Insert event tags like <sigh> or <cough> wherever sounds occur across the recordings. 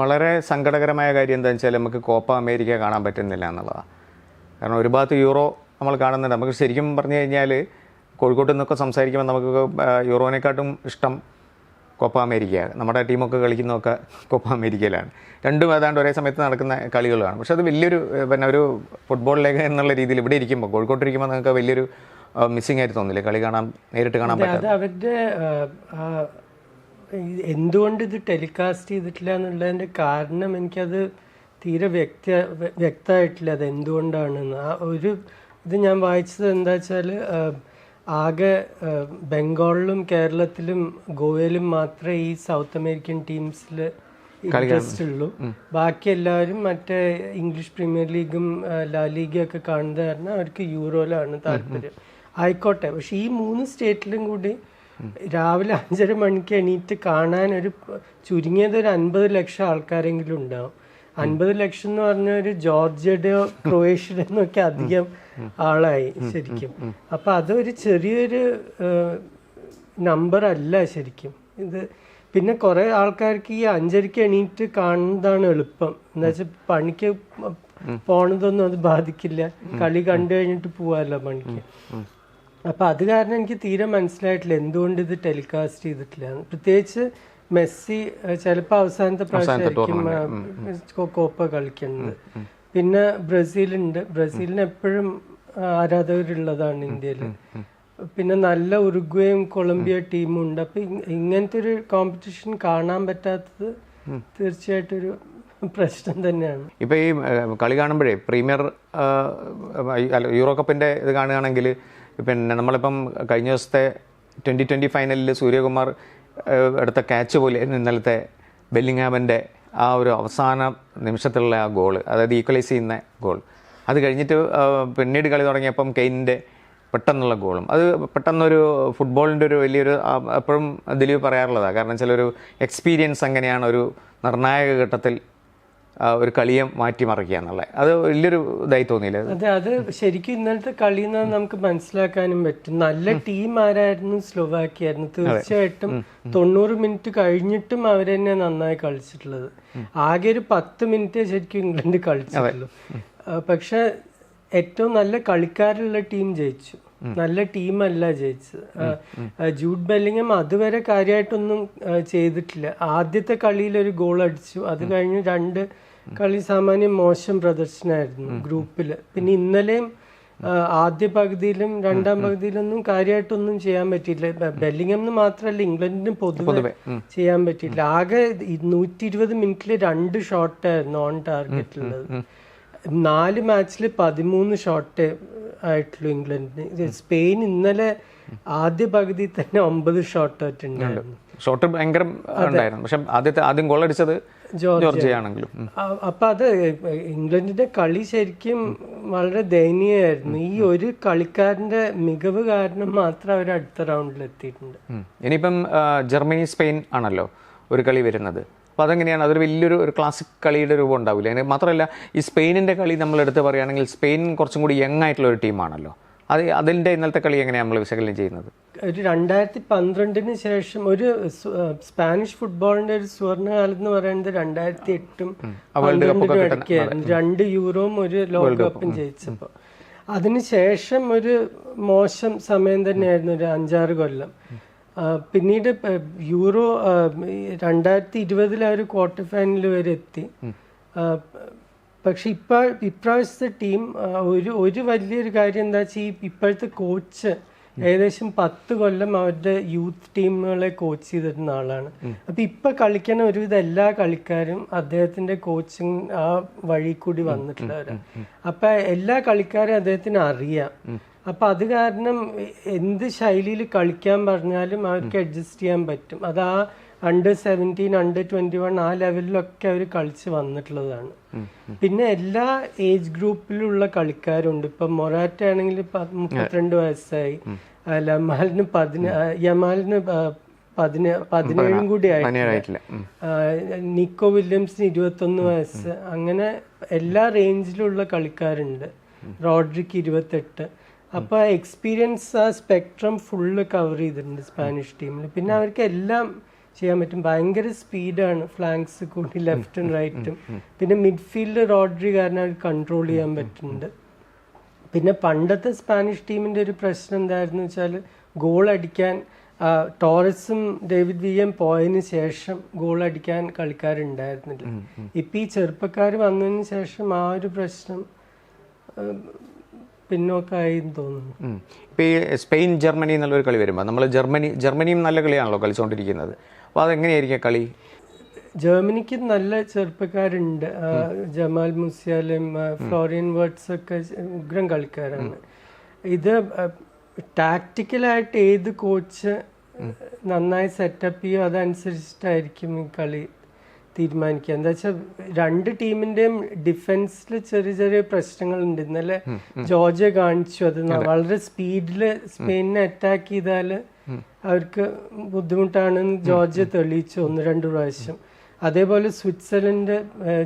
വളരെ സങ്കടകരമായ കാര്യം എന്താണെന്ന് വെച്ചാൽ നമുക്ക് കോപ്പ അമേരിക്ക കാണാൻ പറ്റുന്നില്ല എന്നുള്ളതാണ്. കാരണം ഒരു ഭാഗത്ത് യൂറോ നമ്മൾ കാണുന്നുണ്ട്. നമുക്ക് ശരിക്കും പറഞ്ഞു കഴിഞ്ഞാൽ കോഴിക്കോട്ട് നിന്നൊക്കെ സംസാരിക്കുമ്പോൾ നമുക്ക് യൂറോനെക്കാട്ടും ഇഷ്ടം കോപ്പ അമേരിക്ക നമ്മുടെ ടീമൊക്കെ കളിക്കുന്നതൊക്കെ കോപ്പ അമേരിക്കയിലാണ്. രണ്ടും ഏതാണ്ട് ഒരേ സമയത്ത് നടക്കുന്ന കളികളാണ്. പക്ഷെ അത് വലിയൊരു പിന്നെ ഒരു ഫുട്ബോൾ ലേഖ എന്നുള്ള രീതിയിൽ ഇവിടെ ഇരിക്കുമ്പോൾ കോഴിക്കോട്ട് ഇരിക്കുമ്പോൾ നിങ്ങൾക്ക് വലിയൊരു മിസ്സിംഗ് ആയിട്ട് തോന്നില്ലേ. കളി കാണാൻ നേരിട്ട് കാണാൻ പറ്റും അവരുടെ എന്തുകൊണ്ട് ഇത് ടെലികാസ്റ്റ് ചെയ്തിട്ടില്ല എന്നുള്ളതിന്റെ കാരണം എനിക്കത് തീരെ വ്യക്ത വ്യ- വ്യക്തമായിട്ടില്ല അത് എന്തുകൊണ്ടാണെന്ന്. ആ ഒരു ഇത് ഞാൻ വായിച്ചത് എന്താ വെച്ചാൽ ആകെ ബംഗാളിലും കേരളത്തിലും ഗോവയിലും മാത്രമേ ഈ സൗത്ത് അമേരിക്കൻ ടീംസിൽ ഇൻട്രസ്റ്റ് ഉള്ളൂ. ബാക്കി എല്ലാവരും മറ്റേ ഇംഗ്ലീഷ് പ്രീമിയർ ലീഗും ലാ ലീഗും ഒക്കെ കാണുന്നത് കാരണം അവർക്ക് യൂറോയിലാണ് താല്പര്യം. ആയിക്കോട്ടെ. പക്ഷെ ഈ മൂന്ന് സ്റ്റേറ്റിലും കൂടി രാവിലെ അഞ്ചര മണിക്ക് എണീറ്റ് കാണാൻ ഒരു ചുരുങ്ങിയത് ഒരു അൻപത് ലക്ഷം ആൾക്കാരെങ്കിലും ഉണ്ടാവും. അൻപത് ലക്ഷം എന്ന് പറഞ്ഞ ഒരു ജോർജിയുടെയോ ക്രൊയേഷ്യയുടെയോ ഒക്കെ അധികം ആളായി ശരിക്കും. അപ്പൊ അതൊരു ചെറിയൊരു നമ്പർ അല്ല ശരിക്കും. ഇത് പിന്നെ കുറെ ആൾക്കാർക്ക് ഈ അഞ്ചരക്ക് എണീറ്റ് കാണുന്നതാണ് എളുപ്പം. എന്താ വെച്ചാൽ പണിക്ക് പോണതൊന്നും അത് ബാധിക്കില്ല. കളി കണ്ടു കഴിഞ്ഞിട്ട് പോവാല്ലോ പണിക്ക്. അപ്പൊ അത് കാരണം എനിക്ക് തീരെ മനസ്സിലായിട്ടില്ല എന്തുകൊണ്ട് ഇത് ടെലികാസ്റ്റ് ചെയ്തിട്ടില്ല. പ്രത്യേകിച്ച് മെസ്സി ചിലപ്പോ അവസാനത്തെ പ്രാവശ്യമായിരിക്കും കോപ്പ കളിക്കുന്നത്. പിന്നെ ബ്രസീലുണ്ട് ബ്രസീലിന് എപ്പോഴും ആരാധകരുള്ളതാണ് ഇന്ത്യയിൽ പിന്നെ നല്ല ഉറുഗ്വയും കൊളംബിയ ടീമും ഉണ്ട്. അപ്പൊ ഇങ്ങനത്തെ ഒരു കോമ്പറ്റീഷൻ കാണാൻ പറ്റാത്തത് തീർച്ചയായിട്ടും ഒരു പ്രശ്നം തന്നെയാണ്. ഇപ്പൊ ഈ കളി കാണുമ്പോഴേ പ്രീമിയർ യൂറോ കപ്പിന്റെ ഇത് കാണുകയാണെങ്കിൽ പിന്നെ നമ്മളിപ്പം കഴിഞ്ഞ ദിവസത്തെ ട്വന്റി ട്വന്റി ഫൈനലിൽ സൂര്യകുമാർ എടുത്ത ക്യാച്ച് പോലെ ഇന്നലത്തെ ബെല്ലിംഗ്ഹാമിന്റെ ആ ഒരു അവസാന നിമിഷത്തിലുള്ള ആ ഗോൾ അതായത് ഈക്വലൈസ് ചെയ്യുന്ന ഗോൾ അത് കഴിഞ്ഞിട്ട് പിന്നീട് കളി തുടങ്ങിയപ്പം കെയിനിന്റെ പെട്ടെന്നുള്ള ഗോളും അത് പെട്ടെന്നൊരു ഫുട്ബോളിന്റെ ഒരു വലിയൊരു എപ്പോഴും ദിലീപ് പറയാറുള്ളതാണ് കാരണം വെച്ചാൽ ഒരു എക്സ്പീരിയൻസ് അങ്ങനെയാണ് ഒരു നിർണായക ഘട്ടത്തിൽ ഒരു കളിയെ മാറ്റിമറിക്കുക എന്നുള്ളത് അത് വലിയൊരു ഇതായി തോന്നിയില്ല? അതെ അത് ശരിക്കും ഇന്നലത്തെ കളി നമുക്ക് മനസ്സിലാക്കാനും പറ്റും. നല്ല ടീം ആരായിരുന്നു? സ്ലോവാക്കി ആയിരുന്നു തീർച്ചയായിട്ടും തൊണ്ണൂറ് മിനിറ്റ് കഴിഞ്ഞിട്ടും അവർ തന്നെ നന്നായി കളിച്ചിട്ടുള്ളത്. ആകെ ഒരു പത്ത് മിനിറ്റ് ശരിക്കും ഇംഗ്ലണ്ട് കളിച്ചിട്ടുള്ളൂ. പക്ഷെ ഏറ്റവും നല്ല കളിക്കാരുള്ള ടീം ജയിച്ചു. നല്ല ടീമല്ല ജയിച്ചത്. ജൂഡ് ബെല്ലിങ്ങം അതുവരെ കാര്യമായിട്ടൊന്നും ചെയ്തിട്ടില്ല. ആദ്യത്തെ കളിയിൽ ഒരു ഗോൾ അടിച്ചു. അത് കഴിഞ്ഞ് രണ്ട് കളി സാമാന്യം മോശം പ്രദർശനമായിരുന്നു ഗ്രൂപ്പിൽ പിന്നെ ഇന്നലെയും ആദ്യ പകുതിയിലും രണ്ടാം പകുതിയിലൊന്നും കാര്യമായിട്ടൊന്നും ചെയ്യാൻ പറ്റിയില്ല. ബെല്ലിംഗം എന്ന് മാത്രമല്ല ഇംഗ്ലണ്ടിന് പൊതുവെ ചെയ്യാൻ പറ്റിയില്ല. ആകെ നൂറ്റി ഇരുപത് മിനിറ്റിൽ രണ്ട് ഷോട്ടായിരുന്നു ഓൺ ടാർഗറ്റിലുള്ളത് നാല് മാച്ചിൽ പതിമൂന്ന് ഷോട്ട് ആയിട്ടുള്ളൂ ഇംഗ്ലണ്ടിന്. സ്പെയിൻ ഇന്നലെ ആദ്യ പകുതി തന്നെ ഒമ്പത് ഷോട്ട് ഉണ്ടായിരുന്നു ഷോട്ട് ഭയങ്കര ഉണ്ടായിരുന്നു. പക്ഷെ ആദ്യത്തെ ആദ്യം ഗോൾ അടിച്ചത് ജോർജിയാണെങ്കിലും. അപ്പൊ അത് ഇംഗ്ലണ്ടിന്റെ കളി ശരിക്കും വളരെ ദയനീയമായിരുന്നു. ഈ ഒരു കളിക്കാരന്റെ മികവ് കാരണം മാത്രം അവർ അടുത്ത റൗണ്ടിൽ എത്തിയിട്ടുണ്ട്. ഇനിയിപ്പം ജർമ്മനി സ്പെയിൻ ആണല്ലോ ഒരു കളി വരുന്നത്. അപ്പോൾ അതെങ്ങനെയാണ്? അതൊരു വലിയൊരു ഒരു ക്ലാസിക് കളിയുടെ രൂപം ഉണ്ടാവില്ല? അതിന് മാത്രമല്ല ഈ സ്പെയിനിന്റെ കളി നമ്മൾ എടുത്ത് പറയുകയാണെങ്കിൽ സ്പെയിൻ കുറച്ചും കൂടി യങ് ആയിട്ടുള്ള ഒരു ടീമാണല്ലോ. അത് അതിന്റെ ഇന്നത്തെ കളി എങ്ങനെയാണ് നമ്മൾ വിശകലനം ചെയ്യുന്നത്? ഒരു രണ്ടായിരത്തി പന്ത്രണ്ടിന് ശേഷം ഒരു സ്പാനിഷ് ഫുട്ബോളിന്റെ ഒരു സുവർണകാലം എന്ന് പറയുന്നത് രണ്ടായിരത്തി എട്ടും ഇടയ്ക്കായിരുന്നു. രണ്ട് യൂറോയും ഒരു ലോകകപ്പും ജയിച്ചപ്പോൾ അതിനുശേഷം ഒരു മോശം സമയം തന്നെയായിരുന്നു ഒരു അഞ്ചാറ് കൊല്ലം. പിന്നീട് യൂറോ ആ, രണ്ടായിരത്തി ഇരുപതിൽ അവർ ക്വാർട്ടർ ഫൈനൽ വരെ എത്തി. പക്ഷെ ഇപ്പൊ ഇപ്രാവശ്യത്തെ ടീം ഒരു ഒരു വലിയൊരു കാര്യം എന്താ വെച്ചാൽ ഈ ഇപ്പോഴത്തെ കോച്ച് ഏകദേശം പത്ത് കൊല്ലം അവരുടെ യൂത്ത് ടീമുകളെ കോച്ച് ചെയ്തിരുന്ന ആളാണ്. അപ്പൊ ഇപ്പൊ കളിക്കുന്ന ഒരുവിധ എല്ലാ കളിക്കാരും അദ്ദേഹത്തിന്റെ കോച്ചിങ് ആ വഴി കൂടി വന്നിട്ടുള്ളവരാണ് അപ്പൊ എല്ലാ കളിക്കാരും അദ്ദേഹത്തിന് അറിയാം. അപ്പൊ അത് കാരണം എന്ത് ശൈലിയിൽ കളിക്കാൻ പറഞ്ഞാലും അവർക്ക് അഡ്ജസ്റ്റ് ചെയ്യാൻ പറ്റും. അത് ആ under seventeen under twenty one ആ ലെവലിലൊക്കെ അവർ കളിച്ച് വന്നിട്ടുള്ളതാണ്. പിന്നെ എല്ലാ ഏജ് ഗ്രൂപ്പിലുള്ള കളിക്കാരുണ്ട്. ഇപ്പൊ മൊറാറ്റ ആണെങ്കിൽ മുപ്പത്തിരണ്ട് വയസ്സായി. ലമാലിന് പതിന യമാലിന് പതിന പതിനേഴും കൂടി ആയിട്ടില്ല നിക്കോ വില്യംസിന് ഇരുപത്തൊന്ന് വയസ്സ്. അങ്ങനെ എല്ലാ റേഞ്ചിലുള്ള കളിക്കാരുണ്ട്. റോഡ്രിക്ക് ഇരുപത്തെട്ട്. അപ്പൊ എക്സ്പീരിയൻസ് ആ സ്പെക്ട്രം ഫുള്ള് കവർ ചെയ്തിട്ടുണ്ട് സ്പാനിഷ് ടീമിൽ പിന്നെ അവർക്ക് എല്ലാം ചെയ്യാൻ പറ്റും. ഭയങ്കര സ്പീഡാണ്. ഫ്ലാങ്സ് കൂടി ലെഫ്റ്റും റൈറ്റും. പിന്നെ മിഡ്ഫീൽഡ് റോഡ്രി കാരണം അവർ കൺട്രോൾ ചെയ്യാൻ പറ്റുന്നുണ്ട്. പിന്നെ പണ്ടത്തെ സ്പാനിഷ് ടീമിന്റെ ഒരു പ്രശ്നം എന്തായിരുന്നു വെച്ചാൽ ഗോൾ അടിക്കാൻ ടോറസും ഡേവിഡ് വിയം പോയതിന് ശേഷം ഗോൾ അടിക്കാൻ കളിക്കാരുണ്ടായിരുന്നില്ല. ഇപ്പൊ ഈ ചെറുപ്പക്കാർ വന്നതിന് ശേഷം ആ ഒരു പ്രശ്നം പിന്നോക്കായി തോന്നുന്നു. ഇപ്പോൾ ഈ സ്പെയിൻ ജർമ്മനി എന്നുള്ളൊരു കളി വരുമ്പോൾ നമ്മൾ ജർമ്മനി ജർമ്മനിയും നല്ല കളിയാണല്ലോ കളിച്ചുകൊണ്ടിരിക്കുന്നത് അപ്പോൾ അതെങ്ങനെയായിരിക്കും കളി? ജർമ്മനിക്ക് നല്ല ചെറുപ്പക്കാരുണ്ട്. ജമാൽ മുസിയാലും ഫ്ലോറിയൻ വേർഡ്സ് ഒക്കെ ഉഗ്രം കളിക്കാരാണ്. ഇത് ടാക്ടിക്കലായിട്ട് ഏത് കോച്ച് നന്നായി സെറ്റപ്പ് ചെയ്യോ അതനുസരിച്ചിട്ടായിരിക്കും ഈ കളി തീരുമാനിക്കുക. എന്താ വെച്ചാൽ രണ്ട് ടീമിന്റെയും ഡിഫൻസിൽ ചെറിയ ചെറിയ പ്രശ്നങ്ങളുണ്ട്. ഇന്നലെ ജോർജ് കാണിച്ചു. അത് വളരെ സ്പീഡിൽ സ്പെയിനിനെ അറ്റാക്ക് ചെയ്താൽ അവർക്ക് ബുദ്ധിമുട്ടാണെന്ന് ജോർജ് തെളിയിച്ചു ഒന്ന് രണ്ട് പ്രാവശ്യം. അതേപോലെ സ്വിറ്റ്സർലൻഡ്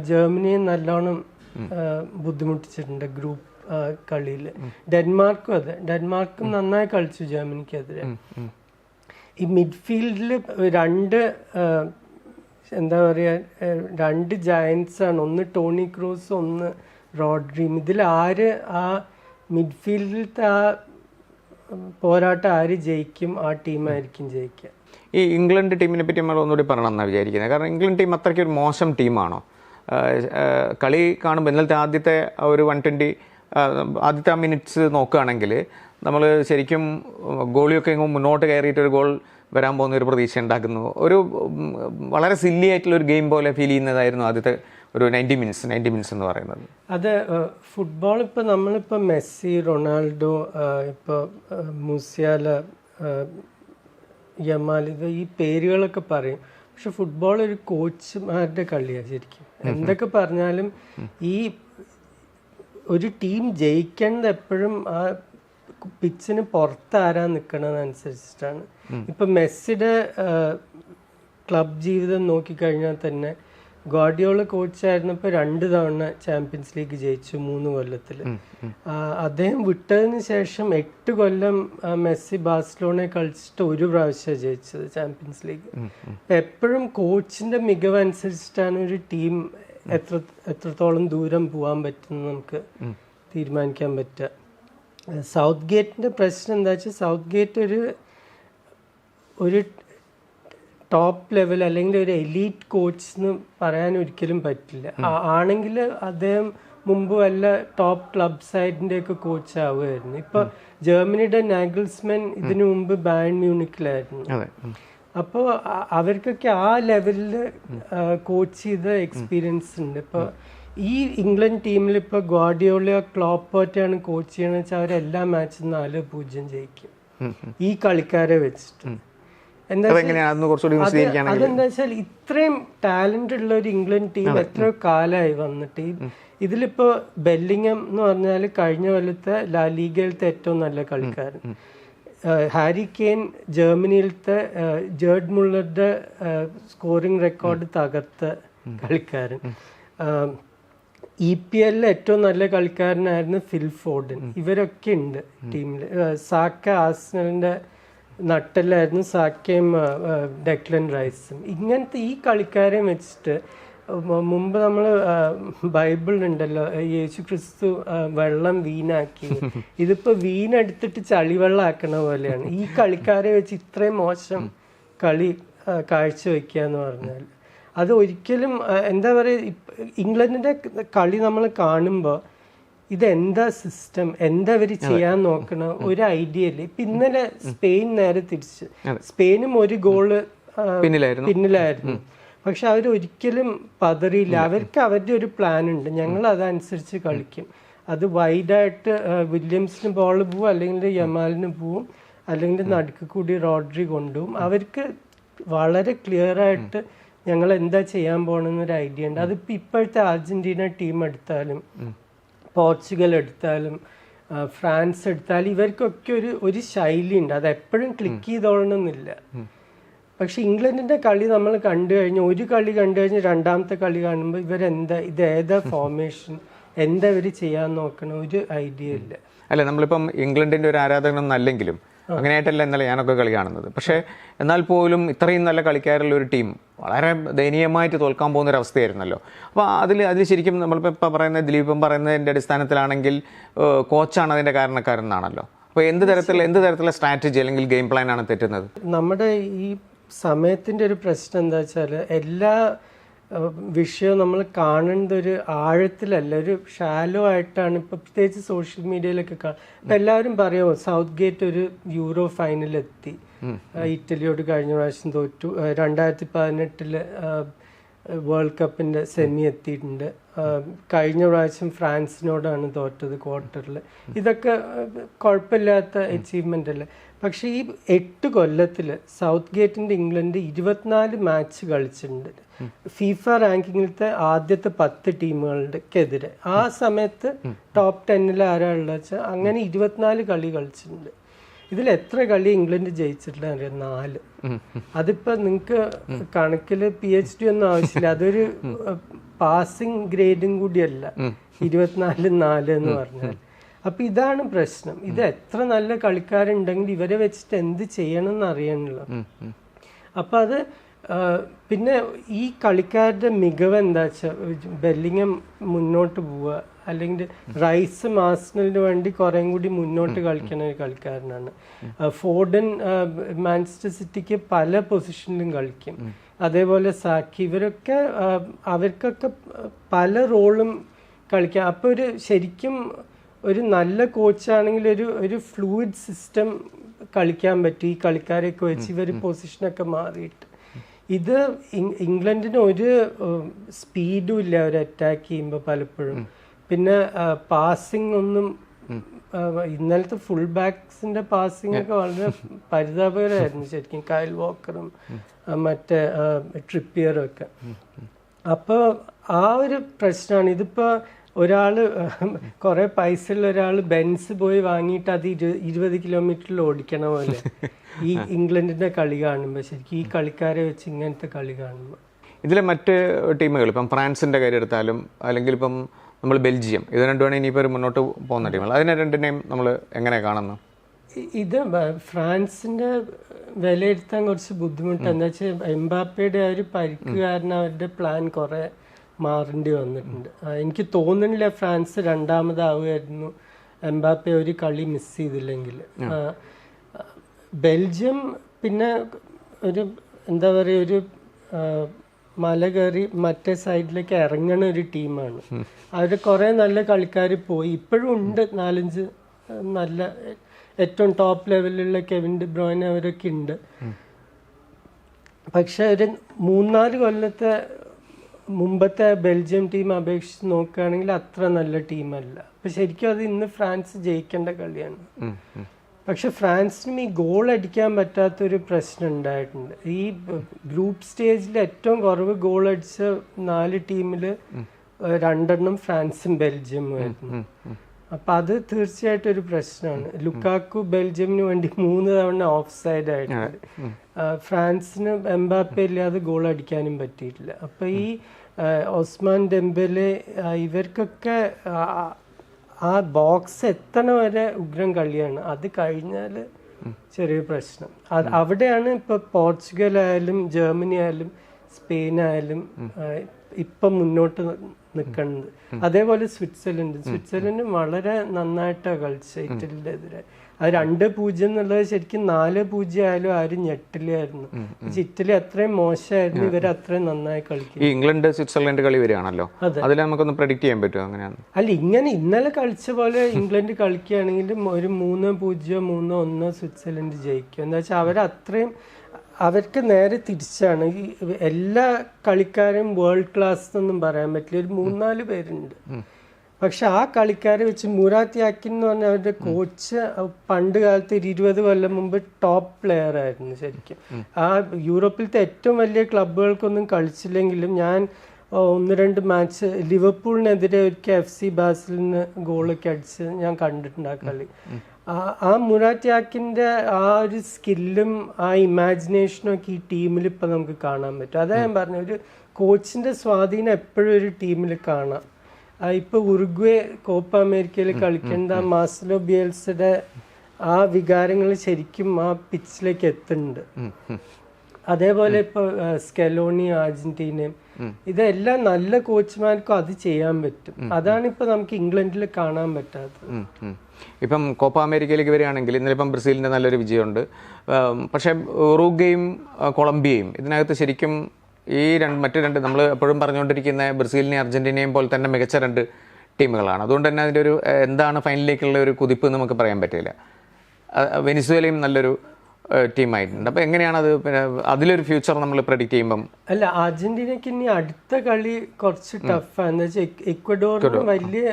ജർമ്മനിയും നല്ലോണം ബുദ്ധിമുട്ടിച്ചിട്ടുണ്ട് ഗ്രൂപ്പ് കളിയിൽ ഡെൻമാർക്കും അതെ. ഡെൻമാർക്കും നന്നായി കളിച്ചു ജർമ്മനിക്കെതിരെ. ഈ മിഡ്ഫീൽഡിൽ രണ്ട് എന്താ പറയുക രണ്ട് ജയൻസ് ആണ് ഒന്ന് ടോണി ക്രൂസ് ഒന്ന് റോഡ്രീം. ഇതിൽ ആര് ആ മിഡ്ഫീൽഡിലത്തെ ആ പോരാട്ടം ആര് ജയിക്കും ആ ടീമായിരിക്കും ജയിക്കുക. ഈ ഇംഗ്ലണ്ട് ടീമിനെ പറ്റി നമ്മൾ ഒന്നുകൂടി പറയണം എന്നാണ് വിചാരിക്കുന്നത് കാരണം ഇംഗ്ലണ്ട് ടീം അത്രയ്ക്ക് ഒരു മോശം ടീമാണോ കളി കാണുമ്പോൾ ഇന്നലത്തെ ആദ്യത്തെ ഒരു വൺ ട്വന്റി ആദ്യത്തെ ആ മിനിറ്റ്സ് നോക്കുകയാണെങ്കിൽ നമ്മൾ ശരിക്കും ഗോളിയൊക്കെ എങ്ങും മുന്നോട്ട് കയറിയിട്ട് ഒരു ഗോൾ വരാൻ പോകുന്ന ഒരു പ്രതീക്ഷ ഉണ്ടാക്കുന്നു. ഒരു വളരെ സില്ലി ആയിട്ടുള്ള ഒരു ഗെയിം പോലെ ഫീൽ ചെയ്യുന്നതായിരുന്നു ആദ്യത്തെ ഒരു നയന്റി മിനിറ്റ്സ് നയന്റി മിനിറ്റ്സ് എന്ന് പറയുന്നത്. അത് ഫുട്ബോൾ ഇപ്പോൾ നമ്മളിപ്പോൾ മെസ്സി റൊണാൾഡോ ഇപ്പോൾ മുസിയാല യമാൽ ഇത് ഈ പേരുകളൊക്കെ പറയും. പക്ഷെ ഫുട്ബോൾ ഒരു കോച്ച്മാരുടെ കളിയാണ് ശരിക്കും. എന്തൊക്കെ പറഞ്ഞാലും ഈ ഒരു ടീം ജയിക്കേണ്ടത് എപ്പോഴും ആ പിച്ചിന് പുറത്ത് ആരാ നിൽക്കണതനുസരിച്ചിട്ടാണ് ഇപ്പം മെസ്സിയുടെ ക്ലബ് ജീവിതം നോക്കിക്കഴിഞ്ഞാൽ തന്നെ ഗോഡിയോള കോച്ചായിരുന്നപ്പോൾ രണ്ട് തവണ ചാമ്പ്യൻസ് ലീഗ് ജയിച്ചു മൂന്ന് കൊല്ലത്തിൽ. അദ്ദേഹം വിട്ടതിന് ശേഷം എട്ട് കൊല്ലം മെസ്സി ബാഴ്സലോണയെ കളിച്ചിട്ട് ഒരു പ്രാവശ്യം ജയിച്ചത് ചാമ്പ്യൻസ് ലീഗ്. എപ്പോഴും കോച്ചിന്റെ മികവ് അനുസരിച്ചിട്ടാണ് ഒരു ടീം എത്ര എത്രത്തോളം ദൂരം പോകാൻ പറ്റുന്നത് നമുക്ക് തീരുമാനിക്കാൻ പറ്റുക. സൗത്ത് ഗേറ്റിന്റെ പ്രശ്നം എന്താ വെച്ചാൽ സൗത്ത് ഗേറ്റ് ഒരു ഒരു ടോപ്പ് ലെവൽ അല്ലെങ്കിൽ ഒരു എലീറ്റ് കോച്ച് എന്ന് പറയാൻ ഒരിക്കലും പറ്റില്ല. ആണെങ്കിൽ അദ്ദേഹം മുമ്പ് വല്ല ടോപ്പ് ക്ലബ് സൈഡിന്റെ ഒക്കെ കോച്ച് ആവുമായിരുന്നു. ഇപ്പൊ ജർമ്മനിയുടെ നാഗിൾസ്മെൻ ഇതിനു മുമ്പ് ബാൻ മ്യൂണിക്കിലായിരുന്നു. അപ്പോൾ അവർക്കൊക്കെ ആ ലെവലിൽ കോച്ച് ചെയ്ത എക്സ്പീരിയൻസ് ഉണ്ട്. ഇപ്പോൾ ഈ ഇംഗ്ലണ്ട് ടീമിൽ ഇപ്പോൾ ഗോഡിയോളിയോ ക്ലോപ്പോറ്റാണ് കോച്ച് ചെയ്യണമെന്ന് വെച്ചാൽ അവരെല്ലാ മാച്ചും നാല് പൂജ്യം ജയിക്കും. ഈ കളിക്കാരെ വെച്ചിട്ട്. അതെന്താ വെച്ചാൽ ഇത്രയും ടാലന്റ് ഉള്ള ഒരു ഇംഗ്ലണ്ട് ടീം എത്ര കാലമായി വന്നിട്ട് ഇതിലിപ്പോ ബെല്ലിംഗം എന്ന് പറഞ്ഞാൽ കഴിഞ്ഞ കൊല്ലത്തെ ലാ ലീഗയിലത്തെ ഏറ്റവും നല്ല കളിക്കാരൻ. ഹാരി കെയ്ൻ ജർമ്മനിയിലത്തെ ജേർഡ് മുള്ളറുടെ സ്കോറിംഗ് റെക്കോർഡ് തകർത്ത കളിക്കാരൻ. ഇ പി എല്ലിലെ ഏറ്റവും നല്ല കളിക്കാരനായിരുന്നു ഫിൽ ഫോർഡൻ. ഇവരൊക്കെ ഉണ്ട് ടീമിൽ സാക്ക ആസ്നലിന്റെ നട്ടലായിരുന്നു സാക്കേം ഡെക്ലൻ റൈസും. ഇങ്ങനത്തെ ഈ കളിക്കാരെ വെച്ചിട്ട് മുമ്പ് നമ്മൾ ബൈബിളിലുണ്ടല്ലോ യേശു ക്രിസ്തു വെള്ളം വീനാക്കി <laughs> ഇതിപ്പോ വീനെടുത്തിട്ട് ചളിവെള്ളം ആക്കണ പോലെയാണ്. ഈ കളിക്കാരെ വെച്ച് ഇത്രയും മോശം കളി കാഴ്ചവെക്കുക എന്ന് പറഞ്ഞാൽ അത് ഒരിക്കലും എന്താ പറയുക ഇംഗ്ലണ്ടിന്റെ കളി നമ്മൾ കാണുമ്പോൾ ഇതെന്താ സിസ്റ്റം എന്താ ഇവർ ചെയ്യാൻ നോക്കണ ഒരു ഐഡിയ ഇല്ല? ഇന്നലെ സ്പെയിൻ നേരെ തിരിച്ച്. സ്പെയിനും ഒരു ഗോൾ പിന്നിലായിരുന്നു. പിന്നിലായിരുന്നു. പക്ഷെ അവർ ഒരിക്കലും പതറിയില്ല. അവർക്ക് അവരുടെ ഒരു പ്ലാൻ ഉണ്ട്. ഞങ്ങൾ അതനുസരിച്ച് കളിക്കും. അത് വൈഡായിട്ട് വില്യംസിന് ബോൾ പോവും അല്ലെങ്കിൽ യമാലിന് പോവും അല്ലെങ്കിൽ നടുക്ക് കൂടി റോഡ്രി കൊണ്ടുപോകും അവർക്ക് വളരെ ക്ലിയർ ആയിട്ട് ഞങ്ങൾ എന്താ ചെയ്യാൻ പോകണമെന്നൊരു ഐഡിയ ഉണ്ട്. അതിപ്പോൾ ഇപ്പോഴത്തെ അർജന്റീന ടീം എടുത്താലും പോർച്ചുഗൽ എടുത്താലും ഫ്രാൻസ് എടുത്താലും ഇവർക്കൊക്കെ ഒരു ഒരു ശൈലിയുണ്ട്. അത് എപ്പോഴും ക്ലിക്ക് ചെയ്തോളണമെന്നില്ല പക്ഷെ ഇംഗ്ലണ്ടിന്റെ കളി നമ്മൾ കണ്ടു കഴിഞ്ഞാൽ ഒരു കളി കണ്ടു കഴിഞ്ഞാൽ രണ്ടാമത്തെ കളി കാണുമ്പോൾ ഇവരെന്താ ഇത് ഏതാ ഫോർമേഷൻ എന്താ ഇവർ ചെയ്യാൻ നോക്കണ ഒരു ഐഡിയ ഇല്ല. അല്ല നമ്മളിപ്പം ഇംഗ്ലണ്ടിന്റെ ഒരു ആരാധകനൊന്നും അല്ലെങ്കിലും അങ്ങനെയായിട്ടല്ല ഇന്നലെ ഞാനൊക്കെ കളി കാണുന്നത്. പക്ഷേ എന്നാൽ പോലും ഇത്രയും നല്ല കളിക്കാരുള്ള ഒരു ടീം വളരെ ദയനീയമായിട്ട് തോൽക്കാൻ പോകുന്ന ഒരു അവസ്ഥയായിരുന്നല്ലോ അപ്പോൾ അതിൽ അതിൽ ശരിക്കും നമ്മളിപ്പോൾ ഇപ്പോൾ പറയുന്ന ദിലീപം പറയുന്നതിന്റെ അടിസ്ഥാനത്തിലാണെങ്കിൽ കോച്ചാണ് അതിന്റെ കാരണക്കാരെന്നാണല്ലോ അപ്പോൾ എന്ത് തരത്തിലുള്ള എന്ത് തരത്തിലുള്ള സ്ട്രാറ്റജി അല്ലെങ്കിൽ ഗെയിം പ്ലാൻ ആണ് തെറ്റുന്നത്? നമ്മുടെ ഈ സമയത്തിന്റെ ഒരു പ്രശ്നം എന്താ വെച്ചാൽ എല്ലാ അഹ്, വിഷയവും നമ്മൾ കാണേണ്ട ഒരു ആഴത്തിലല്ല ഒരു ഷാലോ ആയിട്ടാണ്. ഇപ്പൊ പ്രത്യേകിച്ച് സോഷ്യൽ മീഡിയയിലൊക്കെ കാണും എല്ലാവരും പറയുമോ സൗത്ത് ഗേറ്റ് ഒരു യൂറോ ഫൈനലെത്തി. ഇറ്റലിയോട് കഴിഞ്ഞ പ്രാവശ്യം തോറ്റു. രണ്ടായിരത്തി പതിനെട്ടിൽ വേൾഡ് കപ്പിന്റെ സെമി എത്തിയിട്ടുണ്ട്. കഴിഞ്ഞ പ്രാവശ്യം ഫ്രാൻസിനോടാണ് തോറ്റത് ക്വാർട്ടറിൽ ഇതൊക്കെ കുഴപ്പമില്ലാത്ത അച്ചീവ്മെന്റ് അല്ലേ? പക്ഷെ ഈ എട്ട് കൊല്ലത്തിൽ സൗത്ത് ഗേറ്റിന്റെ ഇംഗ്ലണ്ട് ഇരുപത്തിനാല് മാച്ച് കളിച്ചിട്ടുണ്ട്. ഫിഫ റാങ്കിങ്ങിലത്തെ ആദ്യത്തെ പത്ത് ടീമുകളുടെക്കെതിരെ ആ സമയത്ത് ടോപ്പ് ടെന്നിൽ ആരാ ഉള്ളത് വെച്ചാൽ അങ്ങനെ ഇരുപത്തിനാല് കളി കളിച്ചിട്ടുണ്ട്. ഇതിൽ എത്ര കളി ഇംഗ്ലണ്ട് ജയിച്ചിട്ടില്ല അറിയാം നാല് അതിപ്പോ നിങ്ങക്ക് കണക്കിൽ പി എച്ച് ഡി ഒന്നും ആവശ്യമില്ല. അതൊരു പാസിംഗ് ഗ്രേഡും കൂടിയല്ല. ഇരുപത്തിനാല് നാല് എന്ന് പറഞ്ഞാൽ അപ്പൊ ഇതാണ് പ്രശ്നം. ഇത് എത്ര നല്ല കളിക്കാരുണ്ടെങ്കിൽ ഇവരെ വെച്ചിട്ട് എന്ത് ചെയ്യണം എന്ന് അറിയണല്ലോ അപ്പൊ അത് പിന്നെ ഈ കളിക്കാരുടെ മികവ് എന്താ വെച്ചാൽ ബെല്ലിങ്ങം മുന്നോട്ട് പോവുക. അല്ലെങ്കിൽ റൈസ് മാസ്നലിന് വേണ്ടി കുറേം കൂടി മുന്നോട്ട് കളിക്കുന്ന ഒരു കളിക്കാരനാണ്. ഫോർഡൻ മാഞ്ചസ്റ്റർ സിറ്റിക്ക് പല പൊസിഷനിലും കളിക്കും. അതേപോലെ സാക്കി ഇവരൊക്കെ അവർക്കൊക്കെ പല റോളും കളിക്കാം. അപ്പൊ ഒരു ശരിക്കും ഒരു നല്ല കോച്ചാണെങ്കിൽ ഒരു ഒരു ഫ്ലൂയിഡ് സിസ്റ്റം കളിക്കാൻ പറ്റും. ഈ കളിക്കാരെയൊക്കെ വെച്ച് ഇവർ പൊസിഷനൊക്കെ മാറിയിട്ട്. ഇത് ഇംഗ്ലണ്ടിന് ഒരു സ്പീഡും ഇല്ല അവർ അറ്റാക്ക് ചെയ്യുമ്പോൾ പലപ്പോഴും. പിന്നെ പാസിംഗ് ഒന്നും ഇന്നലത്തെ ഫുൾ ബാക്സിന്റെ പാസിംഗ് ഒക്കെ വളരെ പരിതാപകരമായിരുന്നു ശരിക്കും. കയൽ വോക്കറും മറ്റേ ട്രിപ്പിയറും ഒക്കെ. അപ്പോൾ ആ ഒരു പ്രശ്നമാണ് ഇതിപ്പോ ഒരാൾ കുറെ പൈസ ഉള്ള ഒരാൾ ബെൻസ് പോയി വാങ്ങിയിട്ട് അത് ഇരു ഇരുപത് കിലോമീറ്ററിൽ ഓടിക്കണ പോലെ. ഈ ഇംഗ്ലണ്ടിന്റെ കളി കാണുമ്പോൾ ശരിക്കും ഈ കളിക്കാരെ വെച്ച് ഇങ്ങനത്തെ കളി കാണുമ്പോൾ ഇതിലെ മറ്റ് ടീമുകൾ ഇപ്പം ഫ്രാൻസിന്റെ കാര്യം എടുത്താലും അല്ലെങ്കിൽ ഇപ്പം നമ്മൾ ബെൽജിയം ഇത് രണ്ടുമാണ് ഇനിയിപ്പോൾ മുന്നോട്ട് പോകുന്ന ടീമുകൾ. അതിനെ രണ്ടിനെയും നമ്മൾ എങ്ങനെ കാണുന്നു? ഇത് ഫ്രാൻസിന്റെ വിലയിരുത്താൻ കുറച്ച് ബുദ്ധിമുട്ട്. എന്താ വെച്ചാൽ എംബാപ്പയുടെ ആ ഒരു പരിക്ക് കാരണം അവരുടെ പ്ലാൻ കുറെ മാറേണ്ടി വന്നിട്ടുണ്ട്. എനിക്ക് തോന്നുന്നില്ല ഫ്രാൻസ് രണ്ടാമതാവുമായിരുന്നു. എംബാപ്പെ ഒരു കളി മിസ് ചെയ്തില്ലെങ്കിൽ. ബെൽജിയം പിന്നെ ഒരു എന്താ പറയുക ഒരു മല കയറി മറ്റേ സൈഡിലേക്ക് ഇറങ്ങണ ഒരു ടീമാണ്. അവർ കുറെ നല്ല കളിക്കാർ പോയി. ഇപ്പോഴും ഉണ്ട് നാലഞ്ച് നല്ല ഏറ്റവും ടോപ്പ് ലെവലിലുള്ള കെവിൻ ഡി ബ്രോയിൻ അവരൊക്കെ ഉണ്ട്. പക്ഷെ ഒരു മൂന്നാൽ കൊല്ലത്തെ മുമ്പത്തെ ബെൽജിയം ടീം അപേക്ഷിച്ച് നോക്കുകയാണെങ്കിൽ അത്ര നല്ല ടീമല്ല അപ്പൊ ശരിക്കും അത് ഇന്ന് ഫ്രാൻസ് ജയിക്കേണ്ട കളിയാണ്. പക്ഷെ ഫ്രാൻസിനും ഈ ഗോൾ അടിക്കാൻ പറ്റാത്തൊരു പ്രശ്നം ഉണ്ടായിട്ടുണ്ട്. ഈ ഗ്രൂപ്പ് സ്റ്റേജിൽ ഏറ്റവും കുറവ് ഗോൾ അടിച്ച നാല് ടീമിൽ രണ്ടെണ്ണം ഫ്രാൻസും ബെൽജിയമും ആയിരുന്നു അപ്പൊ അത് തീർച്ചയായിട്ടും ഒരു പ്രശ്നമാണ്. ലുക്കാക്കു ബെൽജിയമിന് വേണ്ടി മൂന്ന് തവണ ഓഫ് സൈഡ് ആയിട്ടുണ്ട്. ഫ്രാൻസിന് എംബാപ്പ ഇല്ലാതെ ഗോൾ അടിക്കാനും പറ്റിയിട്ടില്ല. അപ്പൊ ഈ ഓസ്മാൻ ഒസ്മാൻ ഡെംബെലെ ഇവർക്കൊക്കെ ആ, ബോക്സ് എത്തണ വരെ ഉഗ്രം കളിയാണ്. അത് കഴിഞ്ഞാൽ ചെറിയ പ്രശ്നം. അവിടെയാണ് ഇപ്പൊ പോർച്ചുഗൽ ആയാലും ജർമ്മനി ആയാലും സ്പെയിൻ ഇപ്പം മുന്നോട്ട് നിൽക്കുന്നത് അതേപോലെ സ്വിറ്റ്സർലൻഡ്. സ്വിറ്റ്സർലൻഡ് വളരെ നന്നായിട്ടാണ് കളിച്ചത് ഇറ്റലിയുടെ എതിരെ അത് രണ്ട് പൂജ്യം എന്നുള്ളത് ശരിക്കും നാല് പൂജ്യം ആയാലും ആരും ഞെട്ടില്ലായിരുന്നു. പക്ഷെ ഇറ്റലി അത്രയും മോശമായിരുന്നു. ഇവർ അത്രയും നന്നായി കളിക്കും ഇംഗ്ലണ്ട് സ്വിറ്റ്സർലൻഡ് കളി വരികയാണല്ലോ. അതെ. അതിൽ നമുക്കൊന്ന് പ്രഡിക്ട് ചെയ്യാൻ പറ്റുമോ അങ്ങനെയാണ്? അല്ല ഇങ്ങനെ ഇന്നലെ കളിച്ച പോലെ ഇംഗ്ലണ്ട് കളിക്കുകയാണെങ്കിൽ ഒരു മൂന്ന് പൂജ്യം മൂന്ന് ഒന്ന് സ്വിറ്റ്സർലൻഡ് ജയിക്കും. എന്താ വെച്ചാൽ അവർ അത്രയും അവർക്ക് നേരെ തിരിച്ചാണ്. ഈ എല്ലാ കളിക്കാരും വേൾഡ് ക്ലാസ് എന്നൊന്നും പറയാൻ പറ്റില്ല. ഒരു മൂന്നാൽ പേരുണ്ട്. പക്ഷെ ആ കളിക്കാരെ വെച്ച് മുറാത്ത് യാക്കിൻ എന്ന് പറഞ്ഞ അവരുടെ കോച്ച് പണ്ട് കാലത്ത് ഒരു ഇരുപത് കൊല്ലം മുമ്പ് ടോപ്പ് പ്ലെയർ ആയിരുന്നു ശരിക്കും. ആ യൂറോപ്പിലത്തെ ഏറ്റവും വലിയ ക്ലബുകൾക്കൊന്നും കളിച്ചില്ലെങ്കിലും ഞാൻ ഒന്ന് രണ്ട് മാച്ച് ലിവർപൂളിനെതിരെ ഒരിക്കൽ എഫ് സി ബാസിലിന് ഗോളൊക്കെ അടിച്ച് ഞാൻ കണ്ടിട്ടുണ്ട് ആ കളി. ആ- ആ മുറാറ്റ് യാക്കിന്റെ ആ ഒരു സ്കില്ലും ആ ഇമാജിനേഷനും ഒക്കെ ഈ ടീമിൽ ഇപ്പം നമുക്ക് കാണാൻ പറ്റും. അതാ ഞാൻ പറഞ്ഞ ഒരു കോച്ചിന്റെ സ്വാധീനം എപ്പോഴും ഒരു ടീമിൽ കാണാം. ഇപ്പോൾ ഇപ്പൊ ഉറുഗ്വേ കോപ്പ അമേരിക്കയിൽ കളിക്കേണ്ട മാസ്ലോ ബിയൽസിയുടെ ആ വികാരങ്ങൾ ശരിക്കും ആ പിച്ചിലേക്ക് എത്തുന്നുണ്ട്. അതേപോലെ ഇപ്പൊ സ്കെലോണി അർജന്റീനയും ഇതെല്ലാം നല്ല കോച്ച്മാർക്കും അത് ചെയ്യാൻ പറ്റും. അതാണ് ഇപ്പൊ നമുക്ക് ഇംഗ്ലണ്ടിൽ കാണാൻ പറ്റാത്തത്. ഇപ്പം കോപ്പ അമേരിക്കയിലേക്ക് വരികയാണെങ്കിൽ ഇന്നലെ ഇപ്പം ബ്രസീലിന്റെ നല്ലൊരു വിജയമുണ്ട്. പക്ഷേ ഉറുഗ്വയും കൊളംബിയയും ഇതിനകത്ത് ശരിക്കും ഈ രണ്ട് മറ്റു രണ്ട് നമ്മൾ എപ്പോഴും പറഞ്ഞുകൊണ്ടിരിക്കുന്ന ബ്രസീലിനെയും അർജന്റീനയും പോലെ തന്നെ മികച്ച രണ്ട് ടീമുകളാണ്. അതുകൊണ്ട് തന്നെ അതിന്റെ ഒരു എന്താണ് ഫൈനലിലേക്കുള്ള ഒരു കുതിപ്പ് നമുക്ക് പറയാൻ പറ്റില്ല. വെനിസുവേലയും നല്ലൊരു ടീമായിട്ടുണ്ട്. അപ്പോൾ എങ്ങനെയാണ് അത് പിന്നെ അതിലൊരു ഫ്യൂച്ചർ നമ്മൾ പ്രെഡിക്ട് ചെയ്യുമ്പം? അല്ല അർജന്റീനക്ക് ഇനി അടുത്ത കളി കുറച്ച് ടഫാണ് എന്ന് വെച്ചാൽ ഇക്വഡോറിന് വലിയ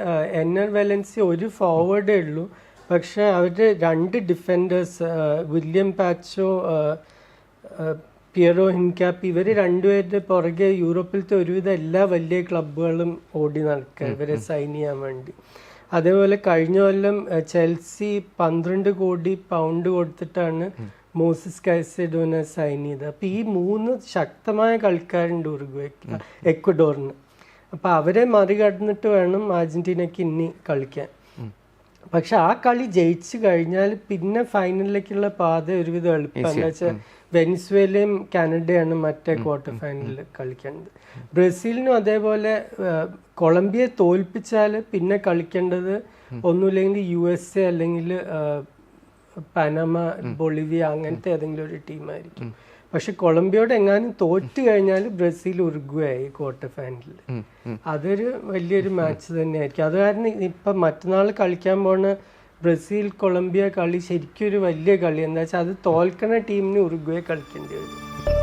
എൽ വെലൻസി ഒരു ഫോർവേഡേ ഉള്ളൂ. പക്ഷെ അവരുടെ രണ്ട് ഡിഫൻഡേഴ്സ് വില്യം പാച്ചോ പിയറോ ഹിൻകാപ്പ് ഇവർ രണ്ടുപേരുടെ പുറകെ യൂറോപ്പിലത്തെ ഒരുവിധം എല്ലാ വലിയ ക്ലബുകളും ഓടി നടക്കുക ഇവരെ സൈൻ ചെയ്യാൻ വേണ്ടി. അതേപോലെ കഴിഞ്ഞ കൊല്ലം ചെൽസി പന്ത്രണ്ട് കോടി പൗണ്ട് കൊടുത്തിട്ടാണ് മോസിസ് കൈസെഡോനെ സൈൻ ചെയ്തത് അപ്പൊ ഈ മൂന്ന് ശക്തമായ കളിക്കാരുണ്ട് ഉറുഗ്വേക്ക് എക്വഡോറിന്. അപ്പൊ അവരെ മറികടന്നിട്ട് വേണം അർജന്റീനക്ക് ഇനി കളിക്കാൻ. പക്ഷെ ആ കളി ജയിച്ചു കഴിഞ്ഞാൽ പിന്നെ ഫൈനലിലേക്കുള്ള പാത ഒരുവിധം എളുപ്പമാണ് എന്ന് വെച്ചാൽ വെനിസ്വേലയും കാനഡയാണ് മറ്റേ ക്വാർട്ടർ ഫൈനലിൽ കളിക്കേണ്ടത്. ബ്രസീലിനും അതേപോലെ കൊളംബിയ കൊളംബിയയെ തോൽപ്പിച്ചാൽ പിന്നെ കളിക്കേണ്ടത് ഒന്നുമില്ലെങ്കിൽ യു എസ് എ അല്ലെങ്കിൽ പനമ ബൊളിവിയ അങ്ങനത്തെ ഏതെങ്കിലും ഒരു ടീമായിരിക്കും. പക്ഷെ കൊളംബിയോട് എങ്ങാനും തോറ്റു കഴിഞ്ഞാൽ ബ്രസീൽ ഉറുഗ്വേ ആയി ക്വാർട്ടർ ഫൈനലിൽ അതൊരു വലിയൊരു മാച്ച് തന്നെയായിരിക്കും. അത് കാരണം ഇപ്പം മറ്റന്നാൾ കളിക്കാൻ പോണ ബ്രസീൽ കൊളംബിയ കളി ശരിക്കും ഒരു വലിയ കളി. എന്താ വെച്ചാൽ അത് തോൽക്കണ ടീമിന് ഉറുഗ്വേ കളിക്കേണ്ടി വരും.